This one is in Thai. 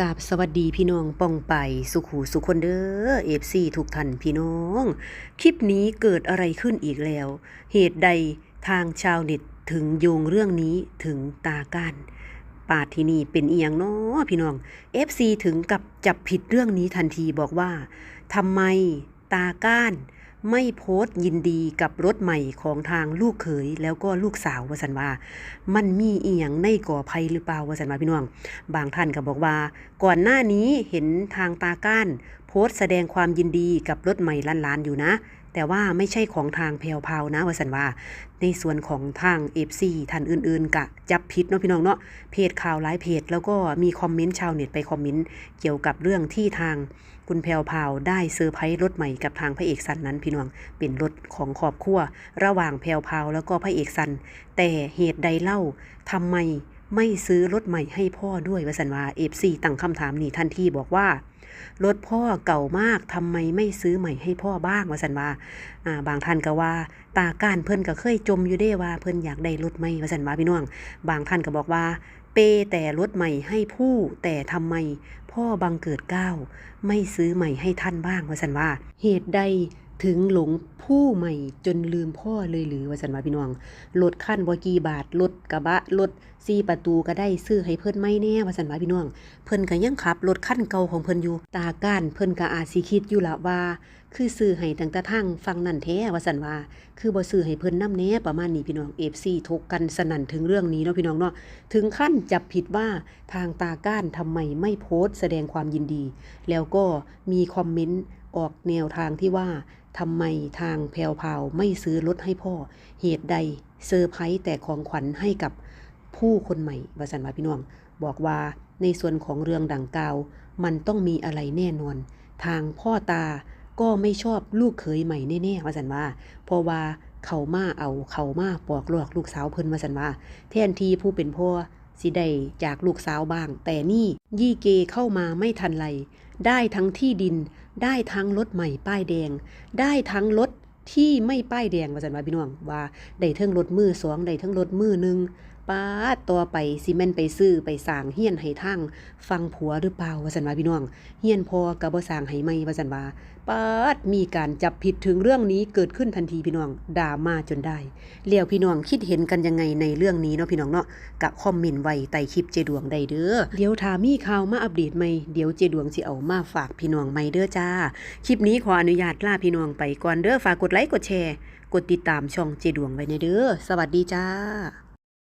กาบสวัสดีพี่น้องป้องไปสุขูสุขคนเด้อเอฟซีทุกท่านพี่น้อง คลิปนี้เกิดอะไรขึ้นอีกแล้ว เหตุใดทางชาวเน็ตถึงโยงเรื่องนี้ถึงตาก้านปาดที่นี่เป็นเอียงเนาะพี่น้อง FC ถึงกับจับผิดเรื่องนี้ทันทีบอกว่าทำไมตาก้าน ไม่โพสต์ยินดีกับรถใหม่ของทางลูกเขยแล้วก็ลูกสาววสันว่า มันมีเอียงในก่อภัยหรือเปล่าวสันว่าพี่น้อง บางท่านก็บอกว่า ก่อนหน้านี้เห็นทางตาก้านโพสต์แสดงความยินดีกับรถใหม่ล้านๆอยู่นะ แต่ว่าไม่ใช่ของทางแพลวพาวนะวสันว่า ในส่วนของทางเอฟซีท่านอื่นๆ กะ จับผิดเนาะพี่น้องเนาะเพจข่าวหลายเพจ แล้วก็มีคอมเมนต์ชาวเน็ตไปคอมเมนต์เกี่ยวกับเรื่องที่ทางคุณแพลวพาวได้เซอร์ไพรส์รถใหม่กับทางพระเอกสันนั้นพี่น้องเป็นรถของครอบครัว ระหว่างแพลวพาวแล้วก็พระเอกสัน แต่เหตุใดเล่าทำไม ไม่ซื้อรถใหม่ให้พ่อด้วยวสันว่าเอฟซีตั้งคำถามนี่ทันทีบอกว่ารถพ่อเก่ามากทำไมไม่ซื้อใหม่ให้พ่อบ้างวสันว่าอ่าบางท่านก็ว่า ตาก้านเพิ่นก็เคยจมอยู่เด้ว่าเพิ่นอยากได้รถใหม่วสันว่าพี่น้อง บางท่านก็บอกว่า เปแต่รถใหม่ให้ผู้แต่ทำไม พ่อบังเกิดเก้าไม่ซื้อใหม่ให้ท่านบ้างวสันว่าเหตุใด ถึงหลงผู้ใหม่จนลืมพ่อเลยหรือวสันว่าพี่น้องรถขั้นบ่กี่บาทรถกระบะรถสี่ประตูก็ได้ซื้อให้เพิ่นไม่แน่วสันว่าพี่น้อง เพิ่นก็ยังขับรถคันเก่าของเพิ่นอยู่ตาก้านเพิ่นก็อาจสิคิดอยู่ละว่า คือซื้อให้ตั้งแต่ทางฟังนั่นแท้ว่าสันว่า คือบ่ซื้อให้เพิ่นน้ำแน่ประมาณนี้พี่น้อง FC ทกกันสนั่นถึงเรื่องนี้เนาะพี่น้องเนาะถึงขั้นจับผิดว่าทางตาก้านทำไมไม่โพสต์แสดงความยินดี แล้วก็มีคอมเมนต์ ออกแนวทางที่ว่าทำไมทางแพลวพาวไม่ซื้อรถให้พ่อ เหตุใดเซอร์ไพรส์แต่ของขวัญให้กับผู้คนใหม่ว่าสันวาพี่น้อง บอกว่าในส่วนของเรื่องดังกล่าว มันต้องมีอะไรแน่นอน ทางพ่อตาก็ไม่ชอบลูกเขยใหม่แน่ๆว่าสันว่าเพราะว่าเขามาเอาเขามาปอกหลอกลูกสาวเพิ่นมาสันว่าแทนที่ผู้เป็นพ่อสิได้จากลูกสาวบ้าง แต่นี่ยี่เกเข้ามาไม่ทันไร ได้ทั้งที่ดิน ได้ทั้งรถใหม่ป้ายแดง ได้ทั้งรถที่ไม่ป้ายแดงว่าสันว่าพี่น้องว่าได้ทั้งรถมือสองได้ทั้งรถมือหนึ่ง ป้าดตัวไปซีเมนต์ไปซื้อไปสร้างเฮียนให้ทั้งฟังผัวหรือเปล่าวาสันวาพี่น้อง เฮียนพอกับบ่สร้างให้ไม่วาสันวาป้าดมีการจับผิดถึงเรื่องนี้เกิดขึ้นทันทีพี่น้องด่ามาจนได้เลี้ยวพี่น้องคิดเห็นกันยังไงในเรื่องนี้เนาะพี่น้องเนาะกะคอมเมนต์ไว้ใต้คลิปเจดวงได้เด้อเดี๋ยวถามีข่าวมาอัปเดตใหม่เดี๋ยวเจดวงสิเอามาฝากพี่น้องใหม่เด้อจ้าคลิปนี้ขออนุญาตลาพี่น้องไปก่อนเด้อฝากกดไลค์กดแชร์กดติดตามช่องเจดวงไว้ในเด้อ สวัสดีจ้า